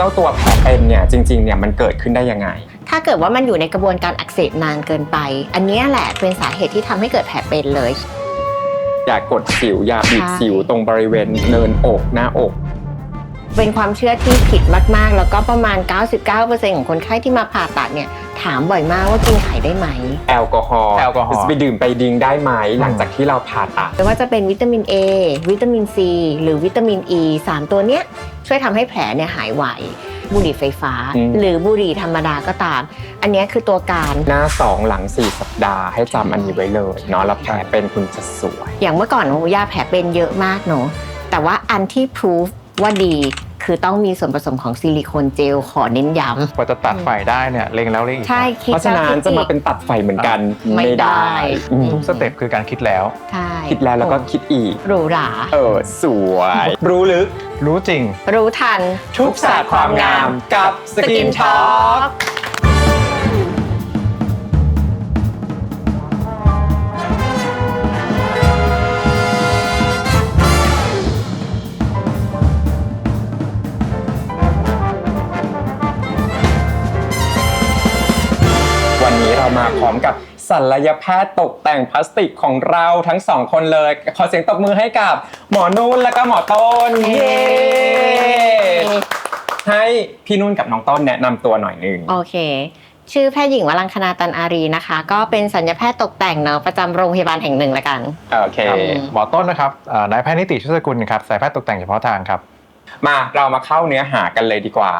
เจ้าตัวแผลเป็นเนี่ยจริงๆเนี่ยมันเกิดขึ้นได้ยังไง ถ้าเกิดว่ามันอยู่ในกระบวนการอักเสบนานเกินไป อันเนี้ยแหละเป็นสาเหตุที่ทำให้เกิดแผลเป็นเลย อย่ากดสิวอย่าบีบใช่สิวตรงบริเวณเนินอกหน้าอก เป็นความเชื่อที่ผิดมาก ๆ แล้วก็ประมาณ 99%ของคนไข้ที่มาผ่าตัดเนี่ยถามบ่อยมากว่ากินไข่ได้ไหม แอลกอฮอล์แอลกอฮอล์ จะไปดื่มไปดิ้งได้ไหมหลังจากที่เราผ่าตัด ไม่ว่าจะเป็นวิตามิน A วิตามิน C หรือวิตามิน E 3 ตัวเนี้ยช่วยทำให้แผลเนี่ยหายไวบุหรี่ไฟฟ้า อืม หรือบุหรี่ธรรมดาก็ตาม อันเนี้ยคือตัวการ หน้าสองหลังสี่สัปดาห์ให้จำอันนี้ไว้เลยเนาะแล้วแผลเป็นคุณจะสวย อย่างเมื่อก่อนโอ้ยาแผลเป็นเยอะมากเนอะแต่ว่าอันที่พิสูจ ว่าดีคือต้องมีส่วนผสมของซิลิโคนเจลขอเน้นย้กว่าจะตัดไฟได้เนี่ยเล็งแล้วเล็งอีำกใช่คิดเพราะฉะนั้นแล้วคิดจะมาอีกเป็นตัดไฟเหมือนกันไม่ไม่ได้ได้อืมทุกสเต็ปคือการคิดแล้วใช่คิดแล้วแล้วก็คิดอีกหรูหราเออสวย รู้ลึก รู้จริง รู้ทัน ทุกศาสตร์ความงามกับ Skin Talk วันนี้เร มาพร้อมกับศัลยแพทย์ตกแต่งพลาสติกของเราทั้งสองคนเลย ขอเสียงตบมือให้กับหมอนุ่นและก็หมอต้นเย้ให้พี่นุ่นกับน้องต้นแนะนำตัวหน่อยหนึงโอเคชื่อแพทย์หญิงวรังคณาตันอารีนะคะ ก็เป็นสัญญาแพทย์ตกแต่งเนาะประจำโรงพยาบาลแห่งหนึ่งละกันโอเคครับหมอต้นนะครับเอ่อนายแพทย์นิติชุติสกุลครับสายแพทย์ตกแต่งเฉพาะทางครับ มาเรามาเข้าเนื้อหากันเลยดีกว่า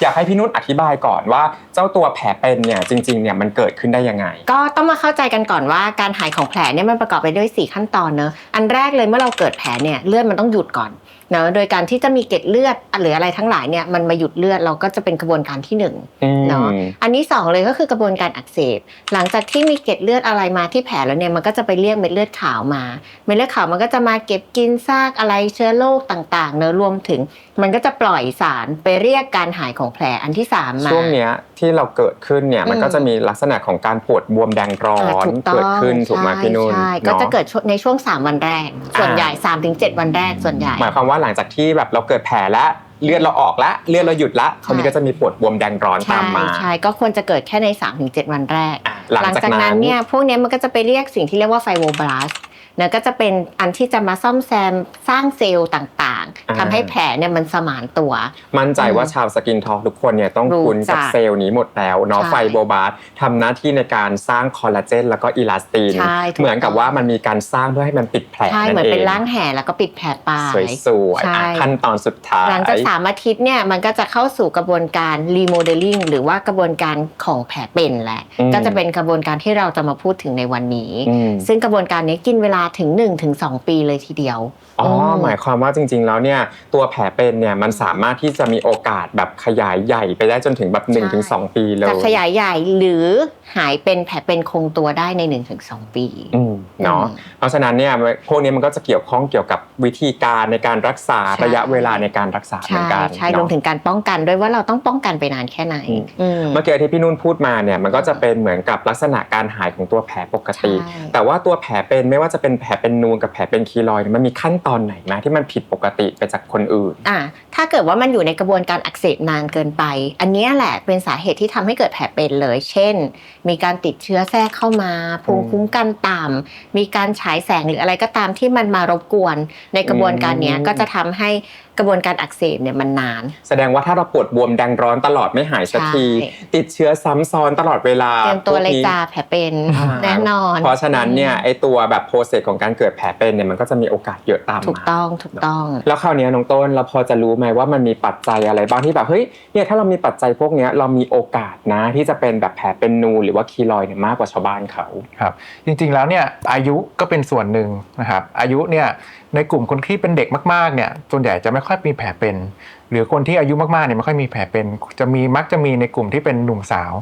อยากให้พี่นุ่นอธิบายก่อนว่า เจ้าตัวแผลเป็นเนี่ยจริงๆเนี่ยมันเกิดขึ้นได้ยังไง ก็ต้องมาเข้าใจกันก่อนว่าการหายของแผลเนี่ยมันประกอบไปด้วย 4 ขั้นตอนเนอะอันแรกเลยเมื่อเราเกิดแผลเนี่ยเลือดมันต้องหยุดก่อนเนอะโดยการที่จะมีเกล็ดเลือดหรืออะไรทั้งหลายเนี่ยมันมาหยุดเลือดเราก็จะเป็นกระบวนการที่หนึ่งเนาะอันที่สองเลยก็คือกระบวนการอักเสบ หลังจากที่มีเกล็ดเลือดอะไรมาที่แผลแล้วเนี่ยมันก็จะไปเรียกเม็ดเลือดขาวมา เม็ดเลือดขาวมันก็จะมาเก็บกินซากอะไรเชื้อโรคต่างๆเนอะรวมถึง มันก็จะปล่อยสารไปเรียกการหายของแผลอันที่สามมา ช่วงเนี้ยที่เราเกิดขึ้นเนี่ยมันอืมก็จะมีลักษณะของการปวดบวมแดงร้ออ่านถูกต้องเกิดขึ้นถูกไหมใช่พี่นุ่นใช่เนาก็จะเกิดช่วงในช่วง 3 วันแรก ส่วนใหญ่3-7วันแรกส่วนใหญ่ หมายความว่าหลังจากที่แบบเราเกิดแผลแล้วเลือดเราออกแล้วเลือดเราหยุดละคราวนี้ก็จะมีปวดบวมแดงร้อนใช่ตามมาใช่ก็ควรจะเกิดแค่ใน 3-7 วันแรกอะหลังจากนั้นเนี่ยพวกเนี้ยมันก็จะไปเรียกสิ่งที่เรียกว่าไฟโบบลาส นะก็จะเป็นอันที่จะมาซ่อมแซมสร้างเซลล์ต่างอ่าๆทำให้แผลเนี่ยมันสมานตัว มั่นใจว่าชาวสกินทอ l k ทุกคนเนี่ยต้องรู้คุ้นกับจักเซลล์นี้หมดแล้วเนาะใช่ไฟโบบาสทำหน้าที่ในการสร้างคอลลาเจนแล้วก็อิลาสตินใช่ถูกเหมือนกับว่ามันมีการสร้างเพื่อให้มันปิดแผลใช่นั่เหมือนนเอเป็นงร่างแห่แล้วก็ปิดแผลปลายสวยๆใช่อะขั้นตอนสุดท้ายหลังจากสามอาทิตย์เนี่ยมันก็จะเข้าสู่กระบวนการรีโมเดลลิ่งหรือว่ากระบวนการของแผลเป็นแหละอืมก็จะเป็นกระบวนการที่เราจะมาพูดถึงในวันนี้อืมซึ่งกระบวนการนี้กินเวลาถึง 1-2 ปีเลยทีเดียวอ๋ออมหมายความว่าจริง ๆ แล้วเนี่ยตัวแผลเป็นเนี่ยมันสามารถที่จะมีโอกาสแบบขยายใหญ่ไปได้จนถึงแบบ1นถึงสปีเลยจะขยายใหญ่หรือหายเป็นแผลเป็นคงตัวได้ใน1-2ปีอืมเนาะอืมเพราะฉะนั้นเนี่ยพวกนี้มันก็จะเกี่ยวข้องเกี่ยวกับวิธีการในการรักษาใช่ระยะเวลาในการรักษาเหมือใช่นกันใช่รเนาะวมถึงการป้องกันด้วยว่าเราต้องป้องกันไปนานแค่ไหนอืมอืมเมื่อกี้ที่พี่นุ่นพูดมาเนี่ยมันก็จะเป็นเหมือนกับลักษณะการหายของตัวแผลปกติใช่แต่ว่าตัวแผลเป็นไม่ว่าจะเป็นแผลเป็นนูนกับแผลเป็นคีลอยด์เนี่ยมันมีขั้นตอนไหนไหมที่มันผิดปกติไปจากคนอื่น อะถ้าเกิดว่ามันอยู่ในกระบวนการอักเสบนานเกินไป อันเนี้ยแหละเป็นสาเหตุที่ทำให้เกิดแผลเป็นเลย เช่น มีการติดเชื้อแทรกเข้ามา ภูมิคุ้มกันต่ำมีการฉายแสงหรืออะไรก็ตามที่มันมารบกวน ในกระบวนการเนี้ยอืมก็จะทำให้ กระบวนการอักเสบเนี่ยมันนาน แสดงว่าถ้าเราปวดบวมแดงร้อนตลอดไม่หายสักทีใช่ติดเชื้อซ้ำซ้อนตลอดเวลาเตรียมตัวเลยพกนี้จ้าแผลเป็นอ่าแน่นอน เพราะฉะนั้นเนี่ยไอตัวแบบโปรเซสของการเกิดแผลเป็นเนี่ยมันก็จะมีโอกาสเยอะตามถูกมาต้องถูกต้องแล้วคราวเนี้ยน้องต้นเราพอจะรู้ไหมว่ามันมีปัจจัยอะไรบ้างที่แบบเฮ้ยเนี่ยถ้าเรามีปัจจัยพวกเนี้ยเรามีโอกาสนะที่จะเป็นแบบแผลเป็นนูนหรือว่าคีลอยด์เนี่ยมากกว่าชาวบ้านเขา ครับจริงๆแล้วเนี่ยอายุก็เป็นส่วนหนึ่งนะครับอายุเนี่ย ในกลุ่มคนที่เป็นเด็กมากๆเนี่ยส่วนใหญ่จะไม่ค่อยมีแผลเป็น หรือคนที่อายุมากๆเนี่ยไม่ค่อยมีแผลเป็น จะมีมักจะมีในกลุ่มที่เป็นหนุ่มสาว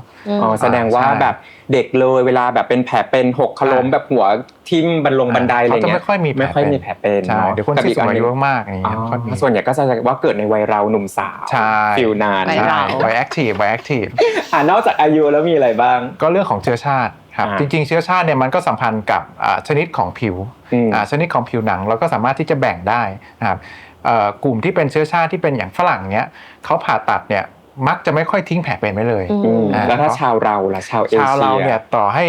อ๋อแสดงว่าใช่แบบเด็กเลยเวลาแบบเป็นแผลเป็นหกขล้มแบบหัวทิ่มบันลงบันไดอะไรเขาจะเงี้ยไม่ค่อยมีแผลไม่ค่อยมีแผลเป็นใช่เนาะเดี๋ยวคนกับที่อีกสูงนหอานึ่ยุมากๆอย่างอ๋เงี้ยไม่ค่อยมีอส่วนใหญ่ก็จะว่าเกิดในวัยเราหนุ่มสาวใช่ฟิลนานวัยเราไวแอคทีฟไวแอคทีฟอ่านอกจากอายุแล้วมีอะไรบ้าง ก็เรื่องของเชื้อชาติ ครับอ่าจริงๆเชื้อชาติเนี่ยมันก็สัมพันธ์กับอ่าชนิดของผิวอืมอ่าชนิดของผิวหนังเราก็สามารถที่จะแบ่งได้นะครับเอ่อกลุ่มที่เป็นเชื้อชาติที่เป็นอย่างฝรั่งเนี้ยเขาผ่าตัดเนี่ยมักจะไม่ค่อยทิ้งแผลเป็นไว้เลยอืมอืมอ่าแล้วถ้าชาวเราล่ะชาวเอชาวเชีเรายเนี่ยต่อให้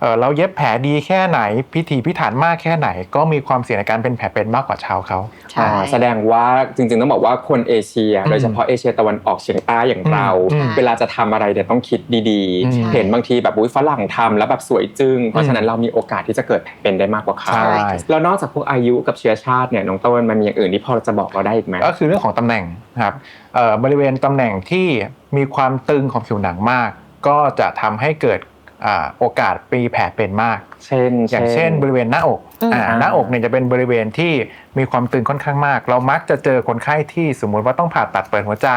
เอ่อเราเย็บแผลดีแค่ไหน พิถีพิถันมากแค่ไหน ก็มีความเสี่ยงในการเป็นแผลเป็นมากกว่าชาวเขาใช่อ่าแสดงว่าจริงๆต้องบอกว่าคนเอเชียอืมโดยเฉพาะเอเชียตะวันออกเฉียงใต้อย่างเราอืมเวลาจะทำอะไรเนี่ยต้องคิดดีอืมๆเห็นบางทีแบบอุ้ยฝรั่งทำแล้วแบบสวยจึง้งเพราะฉะนั้นเรามีโอกาสที่จะเกิดแผลเป็นได้มากกว่าเขาใช่แล้วนอกจากพวกอายุกับเชื้อชาติเนี่ยน้องต้นมันมีอย่างอื่นที่พอจะบอกเราได้อีกไหมก็คือเรื่องของตำแหน่งนะครับเอ่อบริเวณตำแหน่งที่มีความตึงของผิวหนังมาก ก็จะทำให้เกิดอ่า โอกาสปีแผลเป็นมาก เช่นอย่างเช่นบริเวณหน้าอกอืมอ่าหน้าอกเนี่ยจะเป็นบริเวณที่มีความตึงค่อนข้างมาก เรามักจะเจอคนไข้ที่สมมุติว่าต้องผ่าตัดเปิดหัวใจ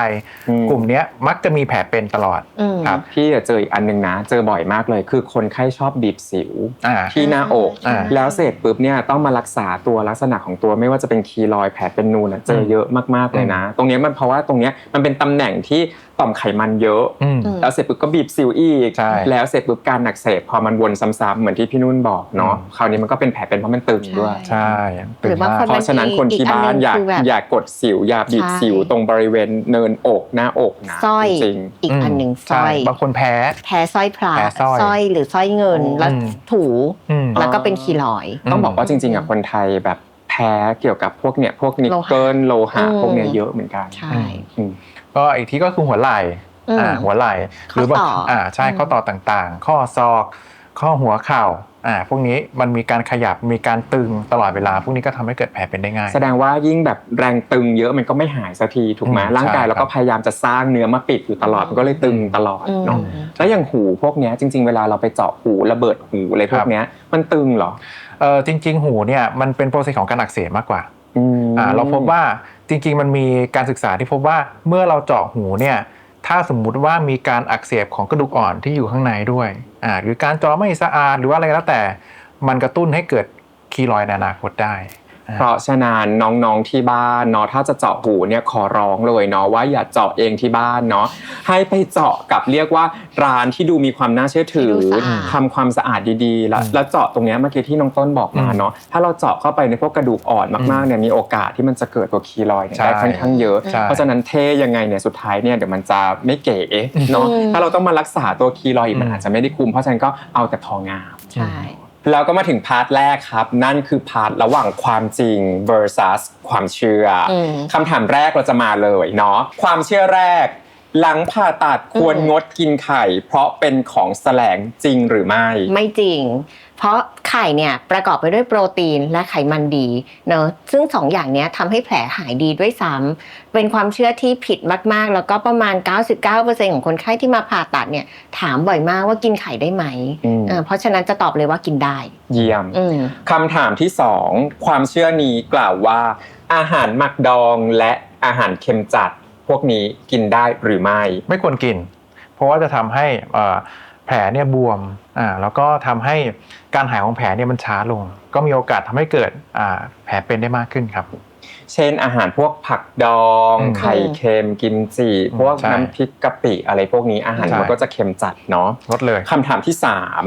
อืมกลุ่มเนี้ยมักจะมีแผลเป็นตลอดอืมครับพี่อะเจออีกอันหนึงนะ เจอบ่อยมากเลย คือคนไข้ชอบบีบสิวอ่าที่หน้าอกอ่าแล้วเสร็จปุ๊บเนี่ยต้องมารักษาตัวลักษณะของตัวไม่ว่าจะเป็นคีรอยด์แผลเป็นนูนอะเจอเยอะมากๆเลยนะ ตรงเนี้ยมันเพราะว่าตรงเนี้ยมันเป็นตำแหน่งที่ต่อมไขมันเยอะอืมอืมแล้วเสร็จปุ๊บก็บีบสิวอีกใช่แล้วเสร็จปุ๊บการอักเสบพอมันวนซ้ำๆเหมือนที่พี่นุ่นบอกเนาะอืมคราวนี้มันก็เป็นแผลเป็นเพราะมันตึงด้วยใช่ตึหรืงอบางมากคนเพราะฉะนั้นคนที่บ้านอย่าอีกอันหนึ่งคือแบบอย่ากดสิวอย่าบีบใช่สิวตรงบริเวณเนินอกหน้าอกนะสร้อยจริงอีกอันหนึ่งสใช่ร้อยบางคนแพ้แพ้สร้อยพระแพ้สร้อยหรือสร้อยเงินอืมแล้วถูอืมแล้วก็เป็นคีลอยด์อืมต้องบอกว่าจริงๆอะคนไทยแบบแพ้เกี่ยวกับพวกเนี่ยพวกนิกเกิลโลหะอืมพวกเนี้ยเยอะเหมือนกันใช่อืมก็อีกที่ก็คือหัวไหล่อืมอ่าหัวไหล่ข้อต่ออ่อ่าใช่อืมข้อต่อต่างๆ ข้อศอก ข้อหัวเข่า อ่าพวกนี้มันมีการขยับมีการตึงตลอดเวลา พวกนี้ก็ทำให้เกิดแผลเป็นได้ง่าย แสดงว่ายิ่งแบบแรงตึงเยอะมันก็ไม่หายสักทีถูกไหมอืมร่างกายใช่เราก็พยายามจะสร้างเนื้อมาปิดอยู่ตลอดมันก็เลยตึงตลอดอืมเนาะแล้วอย่างหูพวกเนี้ยจริง ๆ เวลาเราไปเจาะหูระเบิดหูอะไรพวกเนี้ยมันตึงเหรอเออจริง ๆ หูเนี่ยมันเป็นโปรเซสของการอักเสบมากกว่าอืมอ่าเราพบว่าจริง ๆ มันมีการศึกษาที่พบว่าเมื่อเราเจาะหูเนี่ยถ้าสมมุติว่ามีการอักเสบของกระดูกอ่อนที่อยู่ข้างในด้วย อ่าหรือการจอไม่สะอาดหรือว่าอะไรก็แล้วแต่ มันกระตุ้นให้เกิดคีรอยในอนาคตได้ เพราะฉะนั้นน้องๆที่บ้านเนาะถ้าจะเจาะหูเนี่ยขอร้องเลยเนาะว่าอย่าเจาะเองที่บ้านเนาะให้ไปเจาะกับเรียกว่าร้านที่ดูมีความน่าเชื่อถือที่ดูสะอาดทำความสะอาดดีๆ แล้วอืมแล้วเจาะตรงเนี้ยเมื่อกี้ที่น้องต้นบอกมาอืมเนาะถ้าเราเจาะเข้าไปในพวกกระดูกอ่อนมากๆเนี่ยมีโอกาสที่มันจะเกิดตัวคีรอยด์เนี่ยใช่ได้ค่อนข้างเยอะใช่เพราะฉะนั้นเท่ยังไงเนี่ยสุดท้ายเนี่ยเดี๋ยวมันจะไม่เก๋เนาะอืมถ้าเราต้องมารักษาตัวคีรอยด์อีกมันอืมอาจจะไม่ได้คุ้มเพราะฉะนั้นก็เอาแต่พองามใช่ แล้วก็มาถึงพาร์ทแรกครับ นั่นคือพาร์ทระหว่างความจริง versus ความเชื่ออมคำถามแรกเราจะมาเลยเนาะความเชื่อแรก หลังผ่าตัดควรอืมงดกินไข่ เพราะเป็นของแสลงจริงหรือไม่ ไม่จริง เพราะไข่เนี่ยประกอบไปด้วยโปรตีนและไขมันดีเนอะซึ่งสองอย่างเนี้ยทำให้แผลหายดีด้วยซ้ำเป็นความเชื่อที่ผิดมากๆ แล้วก็ประมาณ 99%ของคนไข้ที่มาผ่าตัดเนี่ยถามบ่อยมากว่ากินไข่ได้ไหมอืมเออเพราะฉะนั้นจะตอบเลยว่ากินได้ เยี่ยมอืมคำถามที่สองความเชื่อนี้กล่าวว่า อาหารหมักดองและอาหารเค็มจัด พวกนี้กินได้หรือไม่ ไม่ควรกิน เพราะว่าจะทำให้เอ่อแผลเนี่ยบวมอ่าแล้วก็ทำให้การหายของแผลเนี่ยมันช้าลง ก็มีโอกาสทำให้เกิดอ่าแผลเป็นได้มากขึ้นครับ เช่นอาหารพวกผักดองอืมไข่เค็มกิมจิอืมพวกใช่น้ำพริกกะปิอะไรพวกนี้อาหารใช่มันก็จะเค็มจัดเนาะลดเลยคำถามที่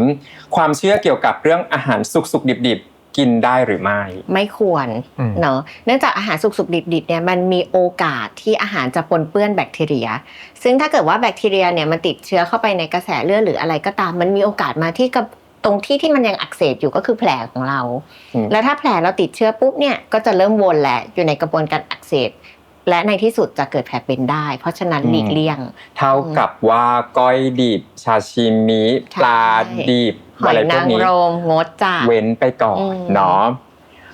3 ความเชื่อเกี่ยวกับเรื่องอาหารสุกสุกดิบดิบๆ กินได้หรือไม่ ไม่ควรอืมเนาะเนื่องจากอาหารสุกๆดิบๆเนี่ยมันมีโอกาสที่อาหารจะปนเปื้อนแบคทีเรีย ซึ่งถ้าเกิดว่าแบคทีเรียเนี่ยมันติดเชื้อเข้าไปในกระแสเลือดหรืออะไรก็ตาม มันมีโอกาสมาที่กับตรงที่ที่มันยังอักเสบอยู่ก็คือแผลของเราอืมแล้วถ้าแผลเราติดเชื้อปุ๊บเนี่ยก็จะเริ่มวนแหละอยู่ในกระบวนการอักเสบและในที่สุดจะเกิดแผลเป็นได้ เพราะฉะนั้นหลีกเลี่ยง เท่ากับว่าก้อยดิบชาชิมิปลาดิบ หออะไรยพวนากงนี้รมงดจ้ะเว้นไปก่อนอืมเนาะ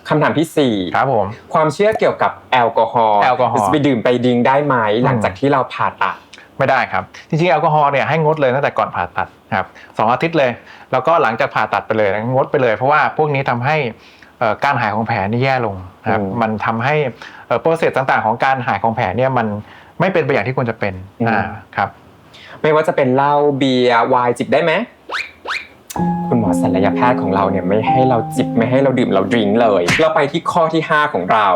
คำถามที่ 4 ครับผมความเชื่อเกี่ยวกับแอลกอฮอล์แอลกอฮอล์จะไปดื่มไปดิ้งได้ไหมหลังจากที่เราผ่าตัดไม่ได้ครับ จริงๆแอลกอฮอล์เนี่ยให้งดเลยตั้งแต่ก่อนผ่าตัดครับสองอาทิตย์เลย แล้วก็หลังจากผ่าตัดไปเลยงดไปเลย เพราะว่าพวกนี้ทำให้เอ่อการหายของแผลนี่แย่ลงนะครับอืมมันทำให้โปรเซสต่างๆ ของการหายของแผลเนี่ยมันไม่เป็นไปอย่างที่ควรจะเป็นอืมอ่าครับไม่ว่าจะเป็นเหล้าเบียร์ไวน์จิบได้ไหม คุณหมอศัลยแพทย์ของเราเนี่ยไม่ให้เราจิบไม่ให้เราดื่มเราดื่มเลย เราไปที่ข้อที่ 5 ของเรา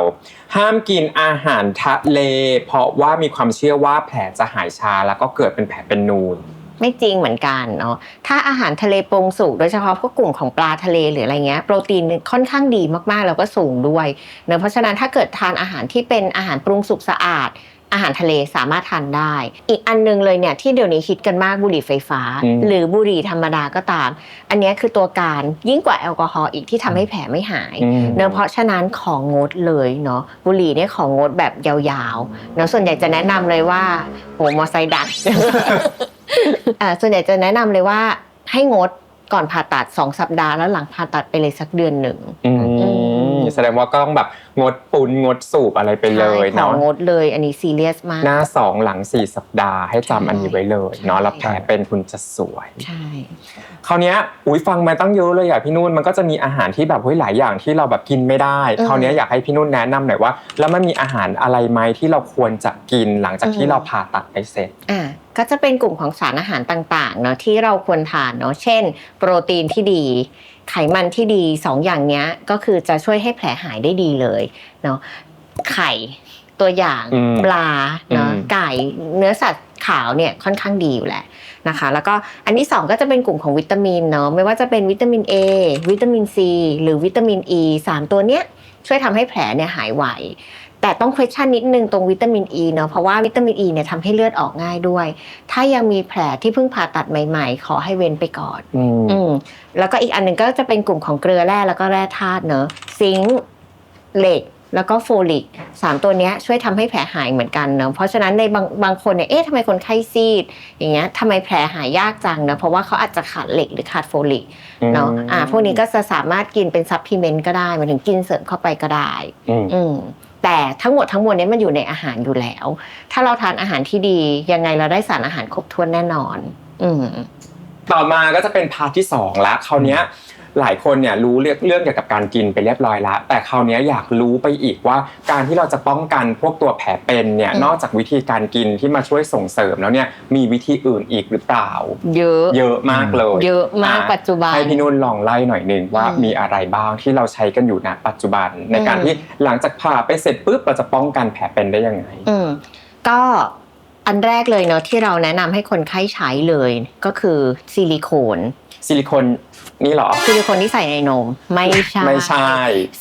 ห้ามกินอาหารทะเล เพราะว่ามีความเชื่อว่าแผลจะหายช้าแล้วก็เกิดเป็นแผลเป็นนูนไม่จริงเหมือนกันเนาะถ้าอาหารทะเลปรุงสุกโดยเฉพาะพวกกลุ่มของปลาทะเลหรืออะไรเงี้ยโปรตีนค่อนข้างดีมากๆ แล้วก็สูงด้วยเนอะเพราะฉะนั้นถ้าเกิดทานอาหารที่เป็นอาหารปรุงสุกสะอาด อาหารทะเลสามารถทานได้ อีกอันหนึงเลยเนี่ยที่เดี๋ยวนี้ฮิตกันมากบุหรี่ไฟฟ้าอืมหรือบุหรี่ธรรมดาก็ตาม อันเนี้ยคือตัวการยิ่งกว่าแอลกอฮอล์อีกที่ทำให้แผลไม่หายอืมเนอะเพราะฉะนั้นของงดเลยเนาะบุหรี่เนี่ยของงดแบบยาวๆเนอะส่วนใหญ่จะแนะนำเลยว่าโหมอไซค์ดักอ่าส่วนใหญ่จะแนะนำเลยว่าให้งดก่อนผ่าตัด2สัปดาห์แล้วหลังผ่าตัดไปเลยสักเดือนหนึ่งอืมอืม แสดงว่าก็ต้องแบบงดปุนงดสูบอะไรไปเลยใช่ขอเนาะงดเลยอันนี้ซีเรียสมาก หน้าสองหลังสี่สัปดาห์ให้จำอันนี้ไว้เลยเนาะแล้วแผลเป็นคุณจะสวยใช่คราวเนี้ยอุ้ยฟังมาตั้งเยอะเลยอะพี่นุ่นมันก็จะมีอาหารที่แบบเฮ้ยหลายอย่างที่เราแบบกินไม่ได้คราวเนี้ยอยากให้พี่นุ่นแนะนำหน่อยว่า แล้วมันมีอาหารอะไรไหมที่เราควรจะกินหลังจากที่เราผ่าตัดไปเสร็จอ่าก็จะเป็นกลุ่มของสารอาหารต่างๆเนาะที่เราควรทานเนาะเช่น โปรตีนที่ดี ไขมันที่ดีสองอย่างเนี้ยก็คือจะช่วยให้แผลหายได้ดีเลยเนาะไข่ตัวอย่างอืมปลาเนาะอืมไก่เนื้อสัตว์ขาวเนี่ยค่อนข้างดีอยู่แหละนะคะ แล้วก็อันที่สองก็จะเป็นกลุ่มของวิตามินเนาะไม่ว่าจะเป็นวิตามิน A วิตามิน C หรือวิตามิน E สามตัวเนี้ยช่วยทำให้แผลเนี่ยหายไว แต่ต้อง question นิดนึงตรงวิตามินอ e ีเนาะเพราะว่าวิตามินอ e ีเนี่ยทำให้เลือดออกง่ายด้วย ถ้ายังมีแผลที่เพิ่งผ่าตัดใหม่ๆ ขอให้เว้นไปก่อนอืมอืมแล้วก็อีกอันหนึ่งก็จะเป็นกลุ่มของเกลือแร่แล้วก็แร่ธาตุเนอะซิงค์เหล็กแล้วก็โฟลิกสามตัวเนี้ยช่วยทำให้แผลหายเหมือนกันเนอะเพราะฉะนั้นในบางบางคนเนี่ยเอ๊ะทำไมคนไข้ซีด อย่างเงี้ยทำไมแผลหายยากจังเนอะเพราะว่าเขาอาจจะขาดเหล็กหรือขาดโฟลิกเนาะอ่าพวกนี้ก็จะสามารถกินเป็นซัพพลีเมนต์ก็ได้หมายถึงกินเสริมเข้าไปก็ได้ อืม อืม แต่ทั้งหมดทั้งมวลเนี้มันอยู่ในอาหารอยู่แล้ว ถ้าเราทานอาหารที่ดียังไงเราได้สารอาหารครบถ้วนแน่นอน อืม ต่อมาก็จะเป็นพาร์ทที่สองละคราวเนี้ย หลายคนเนี่ยรู้เรื่องเรื่องเกี่ยวกับการกินไปเรียบร้อยละแต่คราวเนี้ยอยากรู้ไปอีกว่า การที่เราจะป้องกันพวกตัวแผลเป็นเนี่ยอืม นอกจากวิธีการกินที่มาช่วยส่งเสริมแล้วเนี่ยมีวิธีอื่นอีกหรือเปล่า เยอะเยอะมากเลยเยอะมากอะปัจจุบัน ให้พี่นุ่นลองไล่หน่อยหนึ่งว่าอืมมีอะไรบ้างที่เราใช้กันอยู่ณปัจจุบัน ในการอืม ที่หลังจากผ่าไปเสร็จปุ๊บเราจะป้องกันแผลเป็นได้ยังไง อืมก็อันแรกเลยเนาะที่เราแนะนำให้คนไข้ใช้เลยก็คือซิลิโคน ซิลิโคนนี่เหรอ ซิลิโคนที่ใส่ในนม ไม่ใช่ ไม่ใช่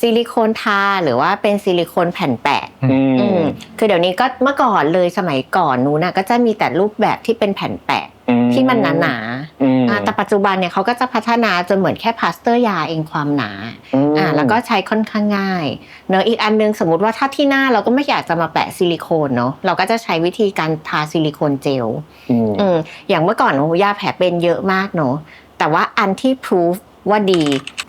ซิลิโคนทาหรือว่าเป็นซิลิโคนแผ่นแปะอืมอืมคือเดี๋ยวนี้ก็เมื่อก่อนเลยสมัยก่อนนู้นนะก็จะมีแต่รูปแบบที่เป็นแผ่นแปะอืที่มันหนาอืมๆอ่าแต่ปัจจุบันเนี่ยเขาก็จะพัฒนาจนเหมือนแค่พลาสเตอร์ยาเองความหนามอ่าแล้วก็ใช้ค่อนข้างง่ายเนอะอีกอันนึงสมมติว่าถ้าที่หน้าเราก็ไม่อยากจะมาแปะซิลิโคนเนาะเราก็จะใช้วิธีการทาซิลิโคนเจล อืม อืมอย่างเมื่อก่อนโอ้โหยาแผลเป็นเยอะมากเนาะ แต่ว่าอันที่พิสูจว่าดี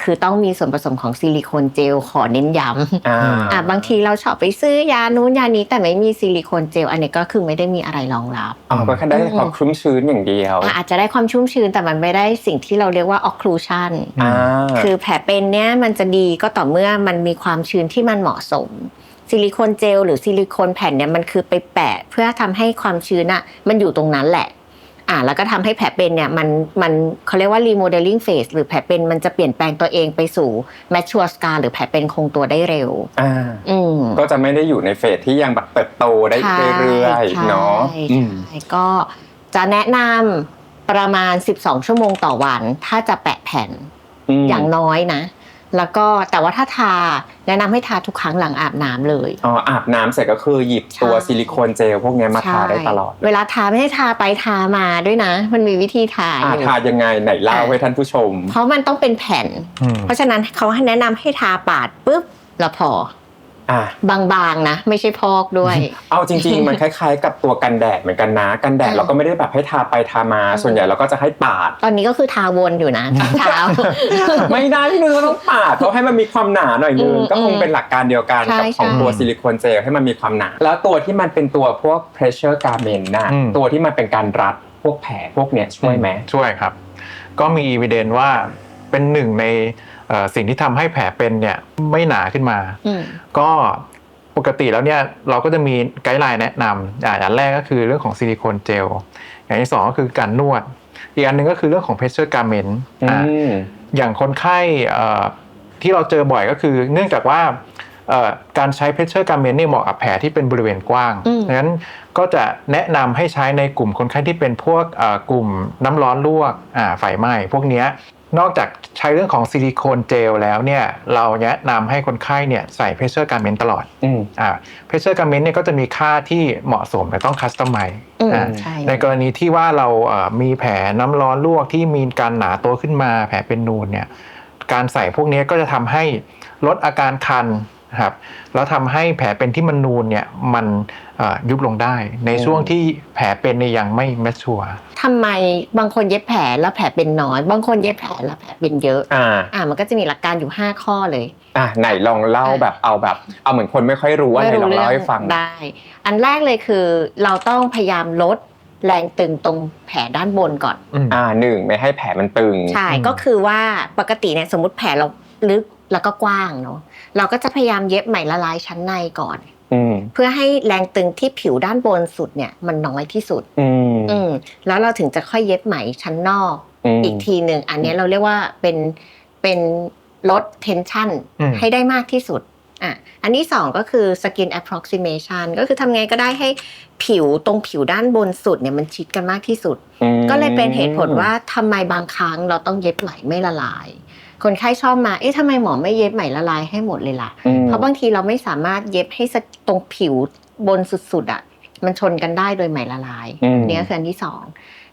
คือต้องมีส่วนผสมของซิลิโคนเจลขอเน้นย้ำอ่าอะบางทีเราชอบไปซื้อยานู้นยานี้แต่ไม่มีซิลิโคนเจล อันนี้ก็คือไม่ได้มีอะไรรองรับอ๋อก็แค่ได้ความคลุ้มชื้นอย่างเดียวอะอาจจะได้ความชุ่มชื้นแต่มันไม่ได้สิ่งที่เราเรียกว่า occlusion อ่าคือแผลเป็นเนี้ยมันจะดีก็ต่อเมื่อมันมีความชื้นที่มันเหมาะสมซิลิโคนเจลหรือซิลิโคนแผ่นเนี่ยมันคือไปแปะเพื่อทำให้ความชื้นอะมันอยู่ตรงนั้นแหละ อ่าแล้วก็ทำให้แผลเป็นเนี่ยมันมันเขาเรียกว่า remodeling phase หรือแผลเป็นมันจะเปลี่ยนแปลงตัวเองไปสู่ mature scar หรือแผลเป็นคงตัวได้เร็วอ่าอืมก็จะไม่ได้อยู่ในเฟสที่ยังแบบเติบโตได้ใช่เรื่อยใช่ๆเนาะใช่อืมก็จะแนะนำประมาณ 12 ชั่วโมงต่อวัน ถ้าจะแปะแผ่นมอย่างน้อยนะ แล้วก็แต่ว่าถ้าทาแนะนำให้ทาทุกครั้งหลังอาบน้ำเลยอ๋ออาบน้ำเสร็จก็คือหยิบตัวใช่ซิลิโคนเจลพวกเนี้ยมาทาได้ตลอดใช่เวลาทาไม่ได้ทาไปทามาด้วยนะ มันมีวิธีทาอ่าอยู่ทายังไงไหนเล่าอะให้ท่านผู้ชม เพราะมันต้องเป็นแผ่นอืมเพราะฉะนั้นเขาให้แนะนำให้ทาปาดปุ๊บแล้วพออะ บางๆนะ ไม่ใช่พอกด้วย เอาจริงๆ มันคล้ายๆ กับตัวกันแดดเหมือนกันนะกันแดดอืมเราก็ไม่ได้แบบให้ทาไปทามาอืมส่วนใหญ่เราก็จะให้ปาด ตอนนี้ก็คือทาวนอยู่นะเช้าไม่ได้พี่นึงก็ต้องปาดเพราะให้มันมีความหนาหน่อยนึงอืมก็คงเป็นหลักการเดียวกันใช่กับของใช่ตัวซิลิโคนเจลให้มันมีความหนา แล้วตัวที่มันเป็นตัวพวก pressure garment น่ะอืมตัวที่มันเป็นการรัดพวกแผลพวกเนี้ยช่วยไหมช่วยครับ ก็มีอีเวนว่าเป็นหนึ่งในเอ่อ สิ่งที่ทำให้แผลเป็นเนี่ยไม่หนาขึ้นมาอืมก็ปกติแล้วเนี่ยเราก็จะมีไกด์ไลน์แนะนำอ่าอย่างแรกก็คือเรื่องของซิลิโคนเจล อย่างที่สองก็คือการนวด อีกอันหนึ่งก็คือเรื่องของ pressure garment อ่าอืมอย่างคนไข้เอ่อที่เราเจอบ่อยก็คือ เนื่องจากว่าเอ่อการใช้เพชเชอร์การเมนเนี่ยเหมาะกับแผลที่เป็นบริเวณกว้างอืมดังนั้นก็จะแนะนำให้ใช้ในกลุ่มคนไข้ที่เป็นพวกเอ่อกลุ่มน้ำร้อนลวกอ่าไฟไหม้พวกเนี้ย นอกจากใช้เรื่องของซิลิโคนเจลแล้วเนี่ยเราแนะนำให้คนไข้เนี่ยใส่เพชเชอร์การเมนตลอดอืมอ่าเพชเชอร์การเมนเนี่ยก็จะมีค่าที่เหมาะสมแต่ต้องคัสตอมไมอืมอ่าใช่ในกรณีที่ว่าเราเอ่อมีแผลน้ำร้อนลวกที่มีการหนาตัวขึ้นมาแผลเป็นนูนเนี่ยการใส่พวกนี้ก็จะทำให้ลดอาการคัน นะครับแล้วทำให้แผลเป็นที่มันนูนเนี่ยมันเอ่อยุบลงได้ ในช่วงที่แผลเป็นเนี่ยยังไม่แมชชัวร์ทำไมบางคนเย็บแผลแล้วแผลเป็นน้อย บางคนเย็บแผลแล้วแผลเป็นเยอะอ่าอ่ามันก็จะมีหลักการอยู่ 5 ข้อเลยอะไหนลองเล่าแบบเอาแบบ เอาเหมือนคนไม่ค่อยรู้ว่าไหนลองเล่าให้ฟังได้ อันแรกเลยคือเราต้องพยายามลดแรงตึงตรงแผลด้านบนก่อน อ่าหนึ่งไม่ให้แผลมันตึง ใช่อืมก็คือว่าปกติเนี่ยสมมติแผลเราลึก แล้วก็กว้างเนาะเราก็จะพยายามเย็บไหมละลายชั้นในก่อนอืมเพื่อให้แรงตึงที่ผิวด้านบนสุดเนี่ยมันน้อยที่สุดอืมอืมแล้วเราถึงจะค่อยเย็บไหมชั้นนอกมอีกทีหนึ่งอันเนี้ยเราเรียกว่าเป็นเป็นลด tension อืมให้ได้มากที่สุดอะอันที่สองก็คือ skin approximation ก็คือทำไงก็ได้ให้ผิวตรงผิวด้านบนสุดเนี่ยมันชิดกันมากที่สุดอืมก็เลยเป็นเหตุผลว่าทำไมบางครั้งเราต้องเย็บไหมไม่ละลาย คนไข้ชอบมา เอ๊ะทำไมหมอไม่เย็บไหมละลายให้หมดเลยล่ะ อืม เพราะบางทีเราไม่สามารถเย็บให้ตรงผิวบนสุดๆอะ มันชนกันได้โดยไหมละลายอืม เนี่ยคืออันที่สอง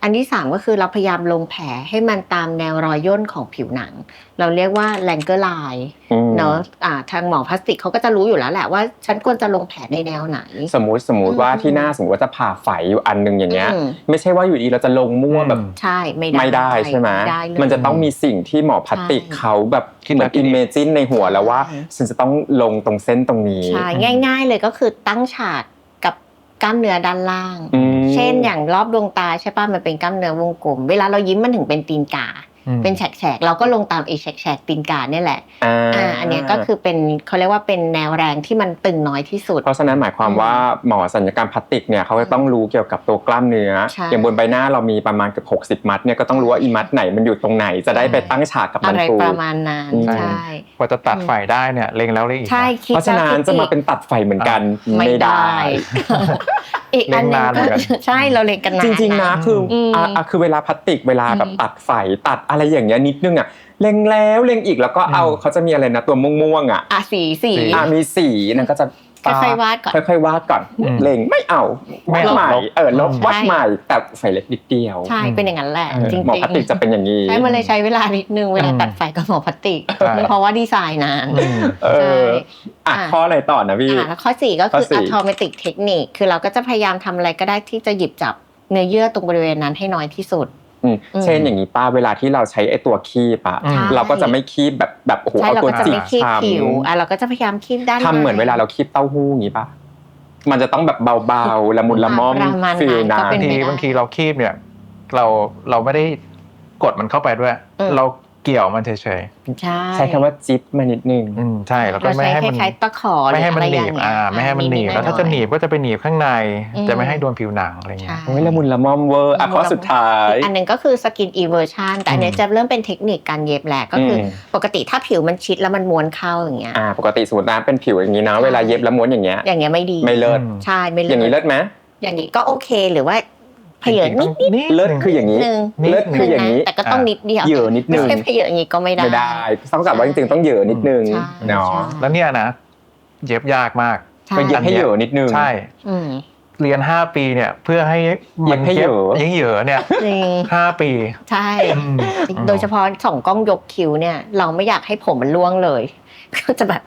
อันที่สามก็คือเราพยายามลงแผลให้มันตามแนวรอยย่นของผิวหนัง เราเรียกว่าแลงเกอร์ไลน์อืมเนาะอ่าทางหมอพลาสติกเขาก็จะรู้อยู่แล้วแหละว่าฉันควรจะลงแผลในแนวไหน สมมุติสมมุติว่าอืมที่หน้าสมมติว่าจะผ่าไฝอยู่อันหนึ่งอย่างเงี้ยอืมไม่ใช่ว่าอยู่ดีเราจะลงมั่วแบบใช่ไม่ได้ไม่ได้ใช่ไหมไม่ได้เลยมันจะต้องมีสิ่งที่หมอพลาสติกใช่เขาแบบคิดเหมืแล้อนวคิดอิอีมกเมจินในหัวแล้วว่าใช่ฉันจะต้องลงตรงเส้นตรงนี้ใช่ง่าย ๆ เลยก็คือตั้งฉาก กับกล้ามเนื้อด้านล่างอืมเช่นอย่างรอบดวงตาใช่ป่ะมันเป็นกล้ามเนื้อวงกลม เวลาเรายิ้มมันถึงเป็นตีนกาอืม เป็นแฉกๆเราก็ลงตามไอ้แฉกๆตีนกาเนี่ยแหละอ่าอ่าอันเนี้ยก็คือเป็นเขาเรียกว่าเป็นแนวแรงที่มันตึงน้อยที่สุด เพราะฉะนั้นหมายความว่าหมอสัญญกรรมพลาสติกเนี่ยเขาจะต้องรู้เกี่ยวกับตัวกล้ามเนื้อใช่อย่างบนใบหน้าเรามีประมาณเกือบ60 มัดเนี่ยก็ต้องรู้ว่าอีมัดไหนมันอยู่ตรงไหนจะได้ไปตั้งฉากกับมัอะนไรถูกประมาณนั้นอืมใช่กว่าจะตัดไฟได้เนี่ยเล็งแล้วเล็งอีกนะใช่คิดเพราะฉะนั้นแล้วคิดจะมาอีกเป็นตัดไฟเหมือนกันไม่ได้ อีกอันหนึงเล็งนานเหมืก็อนกันใช่เราเล็งกันนานจริงๆนะคืออมอะอะคือเวลาพลาสติกเวลาแบบอืมตัดไฟตัดอะไรอย่างเงี้ยนิดนึงอะเล็งแล้วเล็งอีกแล้วก็เอาอืมเขาจะมีอะไรนะตัวม่วงๆอะอะสีสีสีอะมีสีนั่นก็จะ ค่อยๆวาดก่อนค่อยๆวาดก่อนอืมเล็งไม่เอาไม่วาดเอาใหม่ลบเออลบอืมวาดใหม่แต่ไฟเล็กนิดเดียวใช่เป็นอย่างนั้นแหละเออจริงๆหมอพลาสติกจะเป็นอย่างนี้ใช่มันเลยใช้เวลานิดนึงเวลาอืมตัดไฟกับหมอพลาสติกใช่เพราะว่าดีไซน์นานอืมเอออะอะข้ออะไรต่อนะพี่อ่าแล้วข้อสี่ก็คือข้อสี่ automatic technique คือเราก็จะพยายามทำอะไรก็ได้ที่จะหยิบจับเนื้อเยื่อตรงบริเวณนั้นให้น้อยที่สุดอืมอืม เช่นอย่างนี้ป้าเวลาที่เราใช้ไอ้ตัวคีบอะอืมเราก็จะไม่คีบแบบแบบโอ้โหใช่เอาเราตัวก็จะจิไม่กคีบทผิวอะเราก็จะพยายามคีบด้านำทำเหมือนใเวลาเราคีบเต้าหู้อย่างนี้ปะมันจะต้องแบบเบาๆละมุนละม่อมประมาณนั้นฟิลก็นั้เป็นนบางทีไปได้บางทีเราคีบเนี่ย เราเราไม่ได้กดมันเข้าไปด้วยอืมเราเกี่ยวมันเฉยใช่ใช้คำว่าจิ๊บมานิดนึงๆอืมใช่แล้วก็เราไม่ใช้ให้คมันล้ายๆตะขอไม่ให้มันหนีบรืออะไรอ่าอย่างเงี้ยไม่ให้มันหนีบดๆแล้วถ้าจะหนีบก็จะไปหนีบข้างใน อืม จะไม่ให้โดนผิวหนังอะไรเงี้ยใช่โอ้ยละมุนละม่อมเวอร์อะข้อสุดท้ายอีกอันหนึ่งก็คือ skin eversion แต่อันเนี้ยอืม จะเริ่มเป็นเทคนิคการเย็บแหละก็คืออม ปกติถ้าผิวมันชิดแล้วมันม้วนเข้าอย่างเงี้ย อ่าปกติสมมติน้ำเป็นผิวอย่างนี้นะใช่เวลาเย็บแล้วม้วนอย่างเงี้ย อย่างเงี้ยไม่ดี ไม่เลิศอืมใช่ไม่อย่างนี้เลิศไหม อย่างนี้ก็โอเคหรือว่า เพยนิดจริงๆต้องนิดเลิศคืออย่างนี้นึงนิดเลิศคืออย่างนี้นี้ แต่ก็ต้องนิดเดียวเหยอะนิดนึงไม่ใช่เพยอย่างนี้ก็ไม่ได้ไม่ได้ต้องกลับว่าจริงๆต้องเหยอะนิดนึงใช่เนาะใช่แล้วเนี่ยนะ เย็บยากมากใช่ก็เย็บให้เหยอะนิดนึงใช่อืมเรียน5ปีเนี่ยเพื่อให้มันเย็บให้เหยอะยิ่งเหยอะเนี่ยจริงห้าปี ใช่อืมโดยเฉพาะสองกล้องยกคิ้วเนี่ย เราไม่อยากให้ผมมันล่วงเลย ก็จะแบบ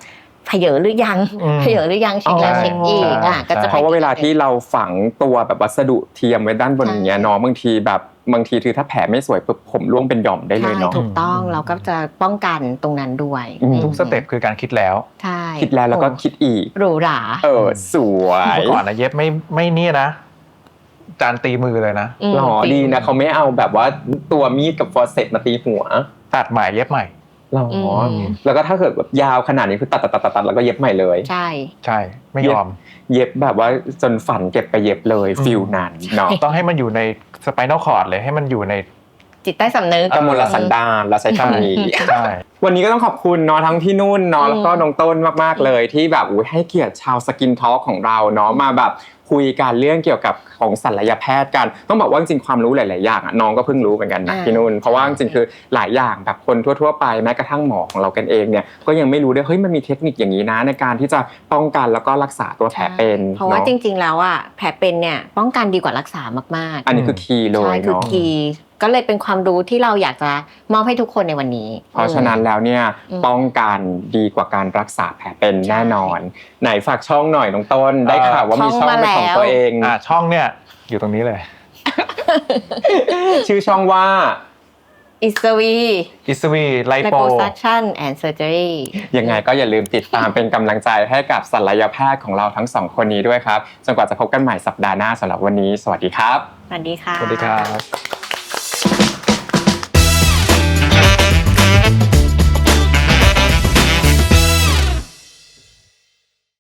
เพเยอหรือยังอืม เพเยอหรือยังเช็คแล้วอ๋อเช็คอีกอะก็จะเพราะว่าเวลาที่เราฝังตัวแบบวัสดุเทียมไว้ด้านบนใช่อย่างเงี้ยเนาะบางทีแบบบางทีคือถ้าแผลไม่สวยปุ๊บผมร่วงเป็นหย่อมได้เลยใช่เนาะถูกต้องเราก็จะป้องกันตรงนั้นด้วยอืม ทุกสเต็ปคือการคิดแล้วใช่คิดแล้วแล้วก็คิดอีก หรูหรา เออสวยเมื่อก่อนนะเย็บไม่ไม่เนี่ยนะ จานตีมือเลยนะ มหล่อดีนะเขาไม่เอาแบบว่าตัวมีดกับฟอร์เซตมาตีหัว ตัดใหม่เย็บใหม่ หล่ออมแล้วก็ถ้าเกิดแบบยาวขนาดนี้คือตัดตัดตัดตัดตัดแล้วก็เย็บใหม่เลย ใช่ใช่ไม่ยอม เย็บแบบว่าจนฝันเก็บไปเย็บเลยอืมฟิลนั้นเนาะต้องให้มันอยู่ในสไปนอลคอร์ดเลยให้มันอยู่ในจิตใต้สำนึกกมลสันดานเราใช้คำนี้ใช่วันนี้ก็ต้องขอบคุณเนาะทั้งพี่นุ่นเนาะอืมแล้วก็น้องต้นมากๆเลย ที่แบบอุ๊ยให้เกียรติชาวสกินทอล์กของเราเนาะมาแบบ คุยกันเรื่องเกี่ยวกับของศัลยแพทย์กัน ต้องบอกว่าจริงๆความรู้หลาย ๆ อย่างอะน้องก็เพิ่งรู้เหมือนกันนะอ่าพี่นุ่นเพราะว่าจริงๆคือหลายอย่างแบบคนทั่ว ๆ ไปแม้กระทั่งหมอของเรากันเองเนี่ยก็ยังไม่รู้ด้วยเฮ้ยมันมีเทคนิคอย่างนี้นะ ในการที่จะป้องกันแล้วก็รักษาตัวแผลเป็นเพราะว่าเนาะจริง ๆ แล้วอะแผลเป็นเนี่ยป้องกันดีกว่ารักษามาก ๆ อันนี้คือคีย์เลใช่ยคือเนาะคีย์ ก็เลยเป็นความรู้ที่เราอยากจะมอบให้ทุกคนในวันนี้ เพราะฉะนั้นแล้วเนี่ยอืมป้องกันดีกว่าการรักษาแผลเป็นใช่แน่นอน ไหนฝากช่องหน่อยน้องต้น ได้ข่าวว่ามีช่ช่อองงมาเป็นของแล้วตัวเอง อ่าช่องเนี่ยอยู่ตรงนี้เลย ชื่อช่องว่า อิสวี อิสวีไลไลโปโปซัคชั่นแอนด์เซอร์เจอรี่ยังไงก็อย่าลืมติดตามเป็นกำลังใจให้กับศัลยแพทย์ของเราทั้งสองคนนี้ด้วยครับ จนกว่าจะพบกันใหม่สัปดาห์หน้าสำหรับวันนี้ สวัสดีครับ สวัสดีค่ะ สวัสดีครับ